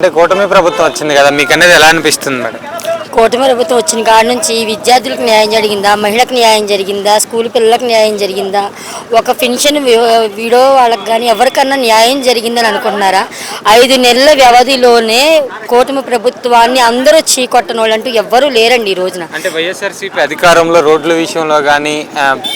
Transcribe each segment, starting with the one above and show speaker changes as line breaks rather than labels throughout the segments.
అంటే కూటమి ప్రభుత్వం వచ్చింది కదా మీకు అనేది ఎలా అనిపిస్తుంది మేడం?
కూటమి ప్రభుత్వం వచ్చిన కాడ నుంచి విద్యార్థులకు న్యాయం జరిగిందా? మహిళలకు న్యాయం జరిగిందా? స్కూల్ పిల్లలకు న్యాయం జరిగిందా? ఒక పెన్షన్ విడో వాళ్ళకి కానీ ఎవరికన్నా న్యాయం జరిగిందని అనుకుంటున్నారా? ఐదు నెలల వ్యవధిలోనే కూటమి ప్రభుత్వాన్ని అందరూ చీకొట్టని వాళ్ళు అంటూ ఎవ్వరూ లేరండి ఈ రోజున.
అంటే వైఎస్ఆర్సీపీ అధికారంలో రోడ్ల విషయంలో కానీ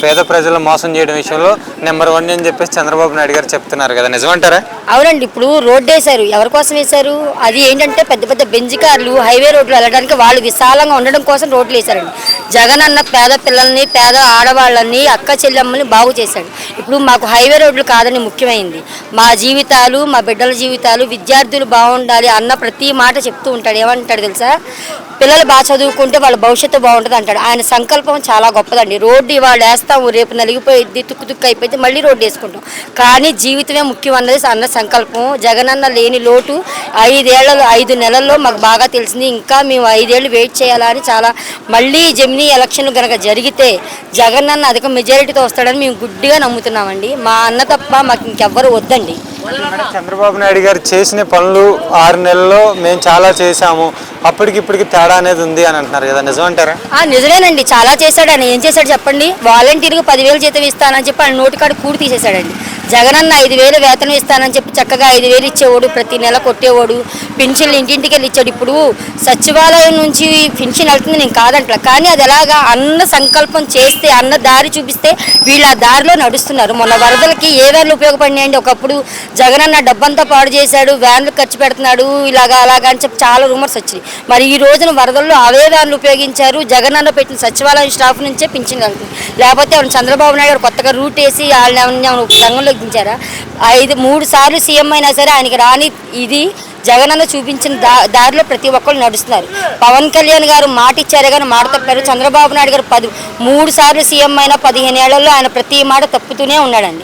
పేద ప్రజలు మోసం చేయడం విషయంలో నెంబర్ వన్ అని చెప్పేసి చంద్రబాబు నాయుడు గారు చెప్తున్నారు కదా. నిజమంటారా?
అవునండి ఇప్పుడు రోడ్డు వేశారు. ఎవరి కోసం వేశారు? అది ఏంటంటే పెద్ద పెద్ద బెంజ్ కార్లు హైవే రోడ్లు వెళ్ళడానికి వాళ్ళు విశాలంగా ఉండడం కోసం రోడ్లు వేశారండి జగన్ అన్న పేద పిల్లల్ని పేద ఆడవాళ్ళని అక్క చెల్లెమ్మని బాగు చేశాడు. ఇప్పుడు మాకు హైవే రోడ్లు కాదని ముఖ్యమైంది. మా జీవితాలు మా బిడ్డల జీవితాలు విద్యార్థులు బాగుండాలి అన్న ప్రతి మాట చెప్తూ ఉంటాడు. ఏమంటాడు తెలుసా? పిల్లలు బాగా చదువుకుంటే వాళ్ళ భవిష్యత్తు బాగుంటుంది అంటాడు. ఆయన సంకల్పం చాలా గొప్పదండి. రోడ్డు ఇవాళ వేస్తాము రేపు నలిగిపోయిద్ది తుక్కు తుక్కు అయిపోయింది మళ్ళీ రోడ్డు వేసుకుంటాం. కానీ జీవితమే ముఖ్యం అన్నది అన్న సంకల్పం. జగనన్న లేని లోటు ఐదేళ్ళలో ఐదు నెలల్లో మాకు బాగా తెలిసింది. ఇంకా మేము ఐదేళ్ళు వెయిట్ చేయాలని చాలా మళ్ళీ జమిని ఎలక్షన్లు కనుక జరిగితే జగన్ అన్న అధిక మెజారిటీతో వస్తాడని మేము గుడ్డిగా నమ్ముతున్నామండి. మా అన్న తప్ప మాకు ఇంకెవ్వరు వద్దండి.
చంద్రబాబు నాయుడు గారు చేసిన పనులు ఆరు నెలల్లో మేము చాలా చేశాము. అప్పటికిప్పటికి తేడా అనేది ఉంది అని అంటున్నారు కదా నిజమంటారా
ఆ నిజమేనండి. చాలా చేశాడు ఆయన ఏం చేశాడు చెప్పండి? వాలంటీర్గా పదివేలు జీతం ఇస్తానని చెప్పి ఆయన నోటి కాడ కూడి తీసేశాడండి. జగనన్న ఐదు వేలు వేతనం ఇస్తానని చెప్పి చక్కగా ఐదు వేలు ఇచ్చేవాడు ప్రతి నెల కొట్టేవాడు పెన్షన్లు ఇంటింటికి వెళ్ళి ఇచ్చాడు. ఇప్పుడు సచివాలయం నుంచి పెన్షన్ వెళ్తుంది నేను కాదంట్లా. కానీ అది ఎలాగా అన్న సంకల్పం చేస్తే అన్న దారి చూపిస్తే వీళ్ళు ఆ దారిలో నడుస్తున్నారు. మొన్న వరదలకి ఏ వ్యాన్లు ఉపయోగపడినాయండి? ఒకప్పుడు జగనన్న డబ్బంతా పాడు చేశాడు వ్యాన్లు ఖర్చు పెడుతున్నాడు ఇలాగా అలాగా అని చెప్పి చాలా రూమర్స్ వచ్చినాయి. మరి ఈ రోజున వరదల్లో అవే వ్యాన్లు ఉపయోగించారు. జగనన్న పెట్టిన సచివాలయం స్టాఫ్ నుంచే పింఛను లేకపోతే ఆయన చంద్రబాబు నాయుడు గారు కొత్తగా రూట్ వేసి వాళ్ళని రంగంలోకి దించారా? ఐదు మూడు సార్లు సీఎం అయినా సరే ఆయనకి రాని ఇది జగనన్న చూపించిన దారిలో ప్రతి ఒక్కరు నడుస్తున్నారు. పవన్ కళ్యాణ్ గారు మాట ఇచ్చారు కానీ మాట తప్పారు చంద్రబాబు నాయుడు గారు పది మూడు సార్లు సీఎం అయినా పదిహేను ఏళ్ళలో ఆయన ప్రతి మాట తప్పుతూనే ఉన్నాడండి.